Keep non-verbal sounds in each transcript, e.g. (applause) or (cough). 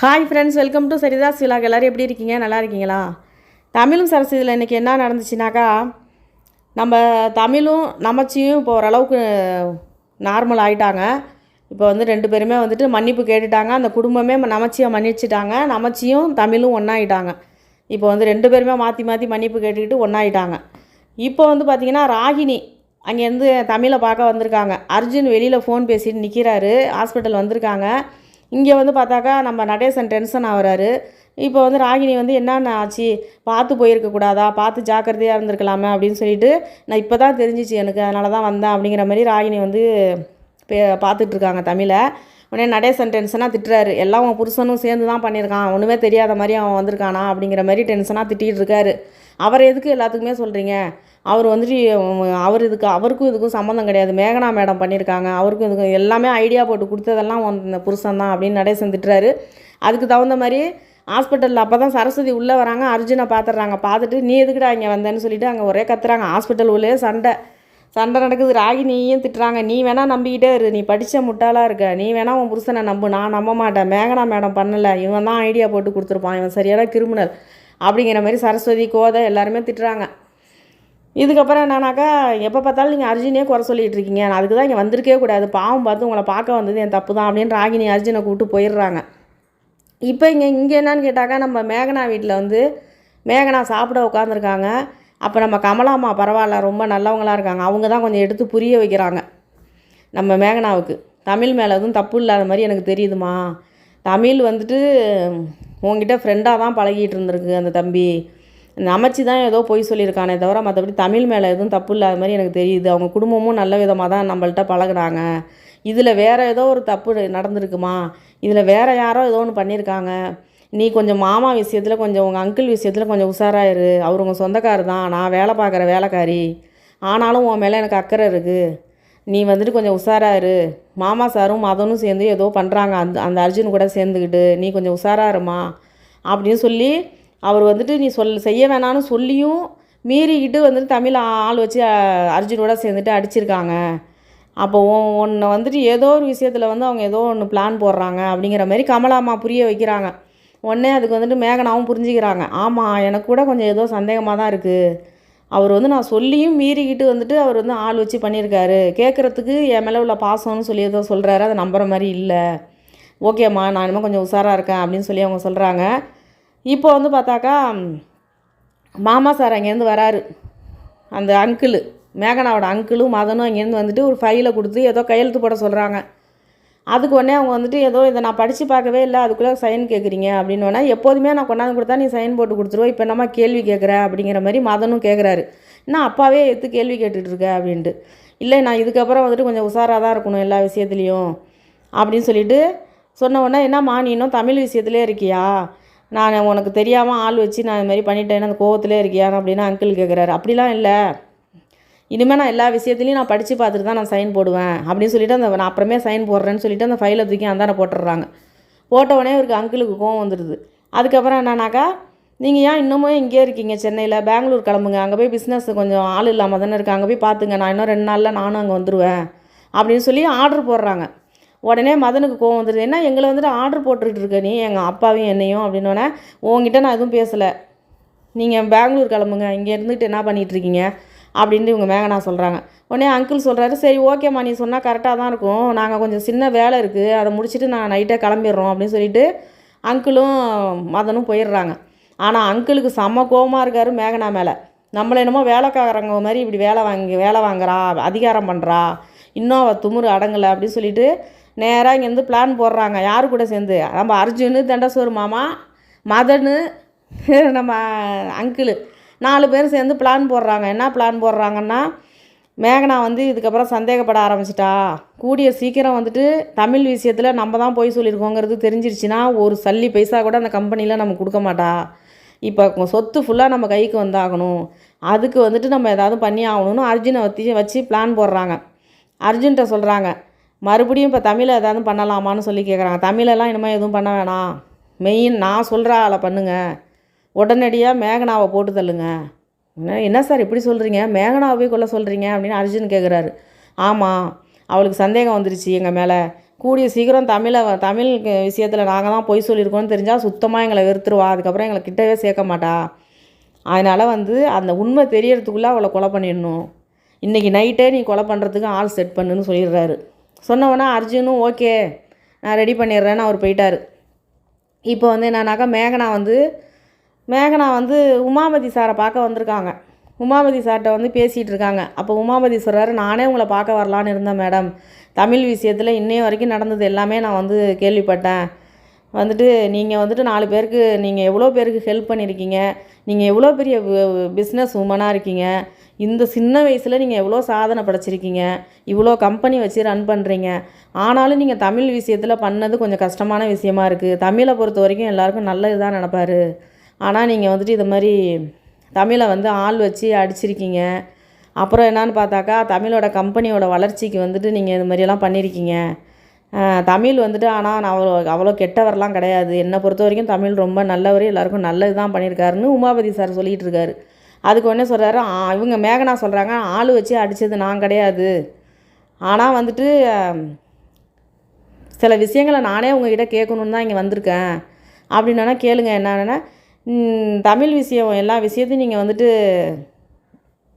Hi friends welcome to Sarita's vlog எல்லோரும் எப்படி இருக்கீங்க? நல்லா இருக்கீங்களா? தமிழும் சரசு இதில் இன்றைக்கி என்ன நடந்துச்சுனாக்கா நம்ம தமிழும் நமச்சியும் இப்போ ஓரளவுக்கு நார்மல் ஆகிட்டாங்க இப்போ வந்து ரெண்டு பேருமே வந்துட்டு மன்னிப்பு கேட்டுட்டாங்க. அந்த குடும்பமே நமச்சியை மன்னிச்சிட்டாங்க. நமச்சியும் தமிழும் ஒன்றாயிட்டாங்க இப்போ வந்து ரெண்டு பேருமே மாற்றி மாற்றி மன்னிப்பு கேட்டுக்கிட்டு ஒன்றாயிட்டாங்க இப்போ வந்து பார்த்திங்கன்னா ராகினி அங்கேருந்து தமிழை பார்க்க வந்திருக்காங்க. அர்ஜுன் வெளியில் ஃபோன் பேசிட்டு நிற்கிறாரு ஹாஸ்பிட்டல் வந்திருக்காங்க. இங்கே வந்து பார்த்தாக்கா நம்ம நடேசன் டென்ஷன் ஆகிறாரு. இப்போ வந்து ராகினி வந்து என்னென்ன ஆச்சு? பார்த்து போயிருக்கக்கூடாதா பார்த்து ஜாக்கிரதையாக இருந்திருக்கலாமே அப்படின்னு சொல்லிட்டு நான் இப்போ தான் தெரிஞ்சிச்சு எனக்கு. அதனால தான் வந்தேன் அப்படிங்கிற மாதிரி ராகினி வந்து பே பார்த்துட்ருக்காங்க தமிழை. உடனே நடேசன் டென்ஷனாக திட்டுறாரு. எல்லாம் அவன் புருஷனும் சேர்ந்து தான் பண்ணியிருக்கான். ஒன்றுமே தெரியாத மாதிரி அவன் வந்திருக்கானா அப்படிங்கிற மாதிரி டென்ஷனாக திட்டிகிட்டு இருக்காரு. அவர் எதுக்கு எல்லாத்துக்குமே சொல்கிறீங்க அவர் வந்துட்டு அவர் இதுக்கு அவருக்கும் இதுக்கும் சம்மந்தம் கிடையாது. மேகனா மேடம் பண்ணியிருக்காங்க. அவருக்கும் இதுக்கும் எல்லாமே ஐடியா போட்டு கொடுத்ததெல்லாம் இந்த புருஷன் தான் அப்படின்னு நடேசன் திட்டுறாரு அதுக்கு தகுந்த மாதிரி ஹாஸ்பிட்டலில் அப்போ தான் சரஸ்வதி உள்ளே வராங்க. அர்ஜுனை பார்த்துட்றாங்க பார்த்துட்டு நீ எதுக்குடா இங்கே வந்தேன்னு சொல்லிட்டு அங்கே ஒரே கத்துறாங்க. ஹாஸ்பிட்டல் உள்ளே சண்டை. சண்டை நடக்குது. ராகி நீயும் திட்டுறாங்க. நீ வேணால் நம்பிக்கிட்டே இரு. நீ படித்த முட்டாளாக இருக்க. நீ வேணால் உன் புருஷனை நம்பு. நான் நம்ப மாட்டேன். மேகனா மேடம் பண்ணலை. இவன் தான் ஐடியா போட்டு கொடுத்துருப்பான். இவன் சரியான கிரிமினல் அப்படிங்கிற மாதிரி சரஸ்வதி கோதை எல்லாருமே திட்டுறாங்க. இதுக்கப்புறம் என்னன்னாக்கா எப்போ பார்த்தாலும் நீங்கள் அர்ஜுனே குறை சொல்லிட்டு இருக்கீங்க. நான் அதுக்கு தான் இங்கே வந்திருக்கே கூடாது. பாவம் பார்த்து உங்களை பார்க்க வந்தது என் தப்பு தான் அப்படின்னு ராகினி அர்ஜுனை கூப்பிட்டு போயிடுறாங்க. இப்போ இங்கே இங்கே என்னன்னு கேட்டாக்கா நம்ம மேகனா வீட்டில் வந்து மேகனா சாப்பிட உட்காந்துருக்காங்க அப்போ நம்ம கமலாம்மா பரவாயில்ல ரொம்ப நல்லவங்களா இருக்காங்க. அவங்க தான் கொஞ்சம் எடுத்து புரிய வைக்கிறாங்க நம்ம மேகனாவுக்கு. தமிழ் மேலே எதுவும் தப்பு இல்லாத மாதிரி எனக்கு தெரியுதுமா. தமிழ் வந்துட்டு உங்ககிட்ட ஃப்ரெண்டாக தான் பழகிட்டு இருந்திருக்கு அந்த தம்பி. அமைச்சு தான் ஏதோ பொய் சொல்லியிருக்கானே தவிர மற்றபடி தமிழ் மேலே எதுவும் தப்பு இல்லாத மாதிரி எனக்கு தெரியுது. அவங்க குடும்பமும் நல்ல விதமாக தான் நம்மள்ட்ட பழகுனாங்க. இதில் வேறு ஏதோ ஒரு தப்பு நடந்திருக்குமா? இதில் வேறு யாரோ ஏதோ ஒன்று பண்ணியிருக்காங்க. நீ கொஞ்சம் மாமா விஷயத்தில் கொஞ்சம் உங்கள் அங்கிள் விஷயத்தில் கொஞ்சம் உஷாராயிரு அவர் உங்கள் சொந்தக்காரர் தான். நான் வேலை பார்க்குற வேலைக்காரி. ஆனாலும் உன் மேலே எனக்கு அக்கறை இருக்குது நீ வந்துட்டு கொஞ்சம் உஷாராயிரு மாமா சாரும் மதனும் சேர்ந்து ஏதோ பண்ணுறாங்க அந்த அந்த அர்ஜுன் கூட சேர்ந்துக்கிட்டு நீ கொஞ்சம் உஷாராயிருமா அப்படின்னு சொல்லி அவர் வந்துட்டு நீ சொல் செய்ய வேணான்னு சொல்லியும் மீறிக்கிட்டு வந்துட்டு தமிழ் ஆள் வச்சு அர்ஜுனோட சேர்ந்துட்டு அடிச்சிருக்காங்க. அப்போ உன்னை வந்துட்டு ஏதோ ஒரு விஷயத்தில் வந்து அவங்க ஏதோ ஒன்று பிளான் போடுறாங்க அப்படிங்கிற மாதிரி கமலாம்மா புரிய வைக்கிறாங்க. உடனே அதுக்கு வந்துட்டு மேகனாவும் புரிஞ்சுக்கிறாங்க. ஆமாம் எனக்கு கூட கொஞ்சம் ஏதோ சந்தேகமாக தான் இருக்குது அவர் வந்து நான் சொல்லியும் மீறிக்கிட்டு வந்துட்டு அவர் வந்து ஆள் வச்சு பண்ணியிருக்காரு. கேட்குறதுக்கு என் மேலே உள்ள பாசம்னு சொல்லி ஏதோ சொல்கிறாரு அதை நம்புகிற மாதிரி இல்லை. ஓகேம்மா நான் இனிமேல் கொஞ்சம் உஷாராக இருக்கேன் அப்படின்னு சொல்லி அவங்க சொல்கிறாங்க இப்போ வந்து பார்த்தாக்கா மாமா சார் அங்கேருந்து வராரு. அந்த அங்கிள் மேகனாவோட அங்கிளும் மதனும் அங்கேருந்து வந்துட்டு ஒரு ஃபைலை கொடுத்து ஏதோ கையெழுத்து போட சொல்கிறாங்க அதுக்கு உடனே அவங்க வந்துட்டு ஏதோ இதை நான் படித்து பார்க்கவே இல்லை அதுக்குள்ளே சைன் கேட்குறீங்க அப்படின்னு எப்போதுமே நான் கொண்டாந்து கொடுத்தா நீ சைன் போட்டு கொடுத்துருவோம் இப்போ என்னம்மா கேள்வி கேட்குற அப்படிங்கிற மாதிரி மதனும் கேட்குறாரு என்ன அப்பாவே எடுத்து கேள்வி கேட்டுட்ருக்க? அப்படின்ட்டு. இல்லை நான் இதுக்கப்புறம் வந்துட்டு கொஞ்சம் உஷாராக தான் இருக்கணும் எல்லா விஷயத்துலையும் அப்படின்னு சொல்லிட்டு சொன்ன உடனே என்னம்மா நீ இன்னும் தமிழ் விஷயத்துலேயே இருக்கியா? நான் உனக்கு தெரியாமல் ஆள் வச்சு நான் இது மாதிரி பண்ணிட்டேன்னு அந்த கோவத்திலே இருக்கியா அப்படின்னு அங்கிள் கேட்குறாரு அப்படிலாம் இல்லை. இனிமேல் நான் எல்லா விஷயத்துலையும் நான் படித்து பார்த்துட்டு தான் நான் சைன் போடுவேன். அப்படின்னு சொல்லிட்டு அந்த நான் அப்புறமே சைன் போடுறேன்னு சொல்லிட்டு அந்த ஃபைலை தூக்கி அந்தாண்ட போட்டுடுறாங்க. போட்டவுடனே இவருக்கு அங்கிளுக்கு கோவம் வந்துடுது அதுக்கப்புறம் என்னன்னாக்கா நீங்கள் ஏன் இன்னமும் இங்கேயே இருக்கீங்க சென்னையில்? பெங்களூர் கிளம்புங்க. அங்கே போய் பிஸ்னஸ் கொஞ்சம் ஆள் இல்லாமல் தானே இருக்குது அங்கே போய் பார்த்துங்க. நான் இன்னும் ரெண்டு நாளில் நானும் அங்கே வந்துடுவேன் அப்படின்னு சொல்லி ஆர்டர் போடுறாங்க. உடனே மதனுக்கு கோவம் வந்துடுது என்ன எங்களை வந்துட்டு ஆர்டர் போட்டுக்கிட்டு இருக்க நீ? எங்கள் அப்பாவையும் என்னையும்? அப்படின்னோடனே உங்ககிட்ட நான் எதுவும் பேசலை. நீங்கள் பெங்களூர் கிளம்புங்க. இங்கே இருந்துகிட்டு என்ன பண்ணிகிட்ருக்கீங்க இருக்கீங்க? அப்படின்ட்டு இவங்க மேகனா சொல்கிறாங்க உடனே அங்கிள் சொல்கிறாரு சரி ஓகேம்மா நீ சொன்னால் கரெக்டாக தான் இருக்கும். நாங்கள் கொஞ்சம் சின்ன வேலை இருக்குது அதை முடிச்சுட்டு நான் நைட்டே கிளம்பிடுறோம். அப்படின்னு சொல்லிட்டு அங்கிளும் மதனும் போயிடுறாங்க. ஆனால் அங்கிளுக்கு செம்ம கோவமாக இருக்கார் மேகனா மேலே. நம்மளை என்னமோ வேலைக்காரங்க மாதிரி இப்படி வேலை வாங்கி வேலை வாங்குறா அதிகாரம் பண்ணுறா இன்னும் அவள் துமுறு அடங்கலை. அப்படின்னு சொல்லிட்டு நேராக இங்கேருந்து பிளான் போடுறாங்க. யார் கூட சேர்ந்து? நம்ம அர்ஜுனு தண்டசோர் மாமா மதனு (laughs) நம்ம அங்கிளு. நாலு பேர் சேர்ந்து பிளான் போடுறாங்க. என்ன பிளான் போடுறாங்கன்னா மேகனா வந்து இதுக்கப்புறம் சந்தேகப்பட ஆரம்பிச்சிட்டா. கூடிய சீக்கிரம் வந்துட்டு தமிழ் விஷயத்தில் நம்ம தான் போய் சொல்லியிருக்கோங்கிறது தெரிஞ்சிருச்சுன்னா ஒரு சல்லி பைசா கூட அந்த கம்பெனியில் நம்ம கொடுக்க மாட்டா. இப்போ சொத்து ஃபுல்லாக நம்ம கைக்கு வந்தாகணும். அதுக்கு வந்துட்டு நம்ம ஏதாவது பண்ணி ஆகணும்னு அர்ஜுனை வச்சு வச்சு பிளான் போடுறாங்க. அர்ஜுன்கிட்ட சொல்கிறாங்க மறுபடியும் இப்போ தமிழை ஏதாவது பண்ணலாமான்னு சொல்லி கேட்குறாங்க தமிழெல்லாம் இனிமேல் எதுவும் பண்ண வேணாம். மெயின் நான் சொல்கிற ஆளை பண்ணுங்கள் உடனடியாக மேகனாவை போட்டு தள்ளுங்க. என்ன என்ன சார் இப்படி சொல்கிறீங்க மேகனாவை கொல்ல சொல்கிறீங்க அப்படின்னு அர்ஜுன் கேட்குறாரு ஆமாம் அவளுக்கு சந்தேகம் வந்துருச்சு எங்கள் மேலே. கூடிய சீக்கிரம் தமிழை தமிழ் விஷயத்தில் நாங்கள் தான் பொய் சொல்லியிருக்கோம்னு தெரிஞ்சால் சுத்தமாக எங்களை வெறுத்துருவா. அதுக்கப்புறம் எங்களை கிட்டவே சேர்க்க மாட்டா. அதனால் வந்து அந்த உண்மை தெரியறதுக்குள்ளே அவளை கொலை பண்ணிடணும். இன்றைக்கி நைட்டே நீ கொலை பண்ணுறதுக்கு ஆள் செட் பண்ணுன்னு சொல்லிடுறாரு. சொன்னவொன்னே அர்ஜுனும் ஓகே நான் ரெடி பண்ணிடுறேன்னு அவர் போயிட்டார். இப்போ வந்து என்னன்னாக்கா மேகனா வந்து மேகனா வந்து உமாபதி சாரை பார்க்க வந்திருக்காங்க. உமாபதி சார்கிட்ட வந்து பேசிகிட்டு இருக்காங்க. அப்போ உமாபதி சொல்கிறாரு நானே உங்களை பார்க்க வரலான்னு இருந்தேன் மேடம் தமிழ் விஷயத்தில் இன்னைய வரைக்கும் நடந்தது எல்லாமே நான் வந்து கேள்விப்பட்டேன். வந்துட்டு நீங்கள் வந்துட்டு நாலு பேருக்கு நீங்கள் எவ்வளோ பேருக்கு ஹெல்ப் பண்ணியிருக்கீங்க நீங்கள் எவ்வளோ பெரிய பிஸ்னஸ் உமனாக இருக்கீங்க. இந்த சின்ன வயசில் நீங்கள் எவ்வளோ சாதனை படைச்சிருக்கீங்க. இவ்வளோ கம்பெனி வச்சு ரன் பண்ணுறீங்க ஆனாலும் நீங்கள் தமிழ் விஷயத்தில் பண்ணது கொஞ்சம் கஷ்டமான விஷயமா இருக்குது தமிழை பொறுத்த வரைக்கும் எல்லாருக்கும் நல்லது தான் நினப்பார். ஆனால் நீங்கள் வந்துட்டு இது மாதிரி தமிழை வந்து ஆள் வச்சு அடிச்சிருக்கீங்க. அப்புறம் என்னான்னு பார்த்தாக்கா தமிழோட கம்பெனியோட வளர்ச்சிக்கு வந்துட்டு நீங்கள் இது மாதிரியெல்லாம் பண்ணியிருக்கீங்க தமிழ் வந்துட்டு ஆனால் நான் அவ்வளோ அவ்வளோ கெட்டவரெலாம் கிடையாது. என்னை பொறுத்த வரைக்கும் தமிழ் ரொம்ப நல்லவர் எல்லாருக்கும் நல்லது தான் பண்ணியிருக்காருன்னு உமாபதி சார் சொல்லிகிட்டு இருக்காரு. அதுக்கு உடனே சொல்கிறாரு இவங்க மேகனா சொல்கிறாங்க ஆள் வச்சு அடித்தது நான் கிடையாது. ஆனால் வந்துட்டு சில விஷயங்களை நானே உங்ககிட்ட கேட்கணுன்னு தான் இங்கே வந்திருக்கேன். அப்படின்னா கேளுங்க என்னன்னா தமிழ் விஷயம் எல்லா விஷயத்தையும் நீங்கள் வந்துட்டு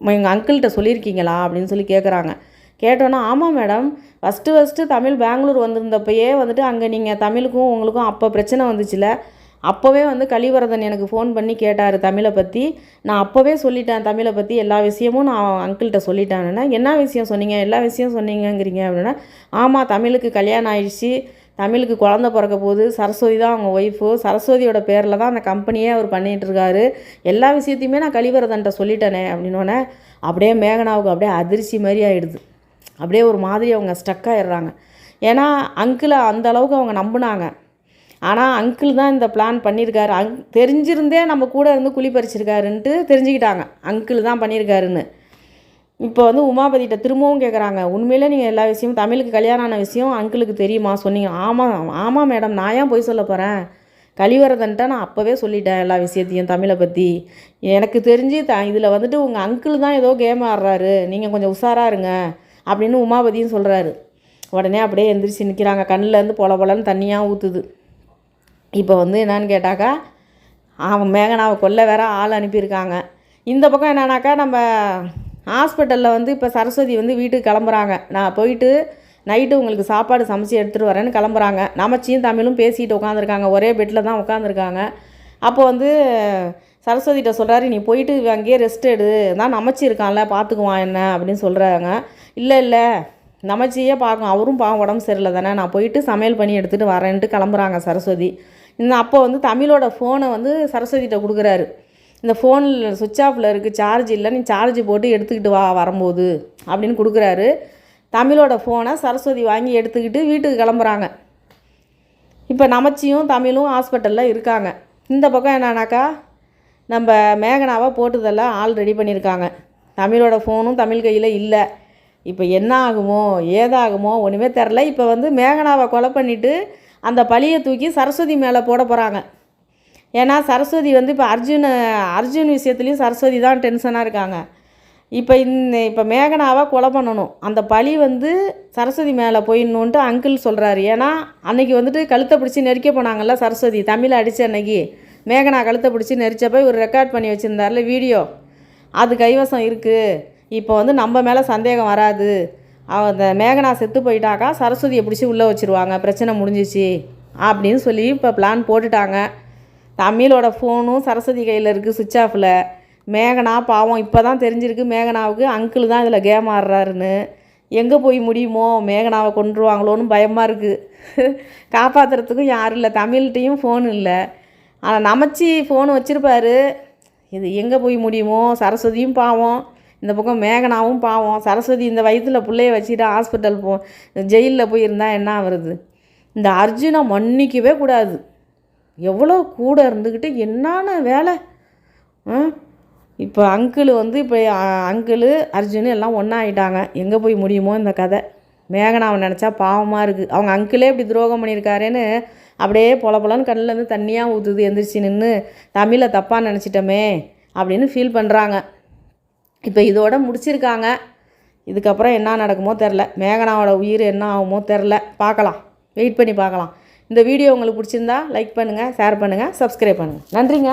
எங்கள் அங்கிள்கிட்ட சொல்லியிருக்கீங்களா? அப்படின்னு சொல்லி கேட்குறாங்க கேட்டோன்னா ஆமாம் madam. First first Tamil Bangalore வந்திருந்தப்பயே வந்துட்டு அங்கே நீங்கள் தமிழுக்கும் உங்களுக்கும் அப்போ பிரச்சனை வந்துச்சுல. அப்போவே வந்து கலிவரதன் எனக்கு ஃபோன் பண்ணி கேட்டார் தமிழை பற்றி நான் அப்போவே சொல்லிட்டேன் தமிழை பற்றி எல்லா விஷயமும் நான் அங்கிள்கிட்ட சொல்லிட்டேன்னா என்ன விஷயம் சொன்னீங்க? எல்லா விஷயம் சொன்னீங்கங்கிறீங்க அப்படின்னா ஆமாம் தமிழுக்கு கல்யாணம் ஆயிடுச்சு. தமிழுக்கு குழந்த பிறக்க போகுது. சரஸ்வதி தான் அவங்க ஒய்ஃபு சரஸ்வதியோட பேரில் தான் அந்த கம்பெனியே அவர் பண்ணிகிட்ருக்காரு எல்லா விஷயத்தையுமே நான் கழிவரதன்ட்ட சொல்லிட்டேனே அப்படின்னோடனே அப்படியே மேகனாவுக்கு அப்படியே அதிர்ச்சி மாதிரி ஆகிடுது அப்படியே ஒரு மாதிரி அவங்க ஸ்டக் ஆயிடுறாங்க. ஏன்னா அங்கிளை அந்த அளவுக்கு அவங்க நம்பினாங்க. ஆனால் அங்கிள் தான் இந்த பிளான் பண்ணியிருக்காரு அங் தெரிஞ்சிருந்தே நம்ம கூட இருந்து குழி பறிச்சிருக்காருன்ட்டு தெரிஞ்சுக்கிட்டாங்க. அங்கிள் தான் பண்ணியிருக்காருன்னு இப்போ வந்து உமாபதிகிட்ட திரும்பவும் கேட்குறாங்க உண்மையிலே நீங்கள் எல்லா விஷயமும் தமிழுக்கு கல்யாணம் ஆன விஷயம் அங்கிளுக்கு தெரியுமா? சொன்னீங்க. ஆமாம் ஆமாம் மேடம் நான் ஏன் போய் சொல்ல போகிறேன் கலிவரதன்ட்ட நான் அப்போவே சொல்லிட்டேன் எல்லா விஷயத்தையும் தமிழை பற்றி எனக்கு தெரிஞ்சு த இதில் வந்துட்டு உங்கள் அங்கிள் தான் ஏதோ கேம் ஆடுறாரு. நீங்கள் கொஞ்சம் உஷாராக இருங்க. அப்படின்னு உமாபதியும் சொல்கிறாரு உடனே அப்படியே எந்திரிச்சு நிற்கிறாங்க கண்ணிலேருந்து பொல பொலன்னு தண்ணியாக ஊற்றுது இப்போ வந்து என்னான்னு கேட்டாக்கா அவன் மேகனாவை கொல்ல வேற ஆள் அனுப்பியிருக்காங்க. இந்த பக்கம் என்னன்னாக்கா நம்ம ஹாஸ்பிட்டலில் வந்து இப்போ சரஸ்வதி வந்து வீட்டுக்கு கிளம்புறாங்க. நான் போயிட்டு நைட்டு உங்களுக்கு சாப்பாடு சமைச்சு எடுத்துகிட்டு வரேன்னு கிளம்புறாங்க. நமச்சியும் தமிழும் பேசிட்டு உட்காந்துருக்காங்க ஒரே பெட்டில் தான் உட்காந்துருக்காங்க அப்போ வந்து சரஸ்வதிகிட்ட சொல்கிறாரு நீ போயிட்டு அங்கேயே ரெஸ்ட் எடு. தான் நமச்சி இருக்கான்ல பார்த்துக்குவான் என்ன? அப்படின்னு சொல்கிறாங்க இல்லை இல்லை. நமச்சியே பார்க்கும் அவரும் பாவம் உடம்பு சரியில்லை தானே. நான் போயிட்டு சமையல் பண்ணி எடுத்துகிட்டு வரேன்ட்டு கிளம்புறாங்க சரஸ்வதி. இந்த அப்போ வந்து தமிழோட ஃபோனை வந்து சரஸ்வதிகிட்ட கொடுக்குறாரு. இந்த ஃபோனில் சுவிட்ச் ஆஃபில் இருக்குது சார்ஜ் இல்லை. நீ சார்ஜ் போட்டு எடுத்துக்கிட்டு வா வரும்போது அப்படின்னு கொடுக்குறாரு. தமிழோட ஃபோனை சரஸ்வதி வாங்கி எடுத்துக்கிட்டு வீட்டுக்கு கிளம்புறாங்க. இப்போ நமச்சியும் தமிழும் ஹாஸ்பிட்டலில் இருக்காங்க. இந்த பக்கம் என்னன்னாக்கா நம்ம மேகனாவை போட்டதெல்லாம் ஆள் ரெடி பண்ணியிருக்காங்க. தமிழோட ஃபோனும் தமிழ் கையில் இல்லை. இப்போ என்ன ஆகுமோ ஏதாகுமோ ஒன்றுமே தெரில. இப்போ வந்து மேகனாவை கொலை பண்ணிவிட்டு அந்த பழியை தூக்கி சரஸ்வதி மேலே போட போகிறாங்க ஏன்னா சரஸ்வதி வந்து இப்போ அர்ஜுன் அர்ஜுன் விஷயத்துலேயும் சரஸ்வதி தான் டென்ஷனாக இருக்காங்க. இப்போ இந்த இப்போ மேகனாவை கொலை பண்ணணும். அந்த பழி வந்து சரஸ்வதி மேலே போயிடணுன்ட்டு அங்கிள் சொல்கிறாரு ஏன்னா அன்னைக்கு வந்துட்டு கழுத்தை பிடிச்சி நெரிக்க போனாங்கல்ல சரஸ்வதி தமிழை அடித்த அன்னைக்கு. மேகனா கழுத்தை பிடிச்சி நெரிச்சப்போய் ஒரு ரெக்கார்ட் பண்ணி வச்சுருந்தார்ல வீடியோ அது கைவசம் இருக்குது இப்போ வந்து நம்ம மேலே சந்தேகம் வராது. அந்த மேகனா செத்து போயிட்டாக்கா சரஸ்வதியை பிடிச்சி உள்ளே வச்சுருவாங்க. பிரச்சனை முடிஞ்சிச்சு அப்படின்னு சொல்லி இப்போ பிளான் போட்டுட்டாங்க. தமிழோட ஃபோனும் சரஸ்வதி கையில் இருக்குது சுவிட்ச் ஆஃபில் மேகனா பாவம் இப்போ தான் தெரிஞ்சிருக்கு மேகனாவுக்கு அங்கிள் தான் இதில் கேம் ஆடுறாருன்னு. எங்கே போய் முடியுமோ மேகனாவை கொண்டுருவாங்களோன்னு பயமாக இருக்குது காப்பாற்றுறதுக்கும் யாரும் இல்லை தமிழ்கிட்டையும் ஃபோன் இல்லை. ஆனால் நமச்சி ஃபோன் வச்சுருப்பாரு. இது எங்கே போய் முடியுமோ சரஸ்வதியும் பாவம். இந்த பக்கம் மேகனாவும் பாவம். சரஸ்வதி இந்த வயித்துல பிள்ளைய வச்சுட்டு ஹாஸ்பிட்டல் போ ஜெயிலில் போயிருந்தா என்ன வருது இந்த அர்ஜுனை மன்னிக்கவே கூடாது. எவ்வளோ கூட இருந்துக்கிட்டு என்னான வேலை? ஆ? இப்போ அங்கிள் வந்து இப்போ அங்கிள் அர்ஜுன் எல்லாம் ஒன்றா ஆகிட்டாங்க எங்கே போய் முடியுமோ இந்த கதை. மேகனாவை நினச்சா பாவமாக இருக்குது அவங்க அங்கிளே இப்படி துரோகம் பண்ணியிருக்காருன்னு அப்படியே பொல பொலன்னு கண்ணிலேருந்து தண்ணியாக ஊற்றுது எந்திரிச்சு நின்று தமிழை தப்பாக நினச்சிட்டோமே அப்படின்னு ஃபீல் பண்ணுறாங்க இப்போ இதோட முடிச்சிருக்காங்க. இதுக்கப்புறம் என்ன நடக்குமோ தெரில. மேகனாவோட உயிர் என்ன ஆகுமோ தெரில. பார்க்கலாம். வெயிட் பண்ணி பார்க்கலாம். இந்த வீடியோ உங்களுக்கு பிடிச்சிருந்தா லைக் பண்ணுங்கள் ஷேர் பண்ணுங்கள் சப்ஸ்கிரைப் பண்ணுங்கள் நன்றிங்க.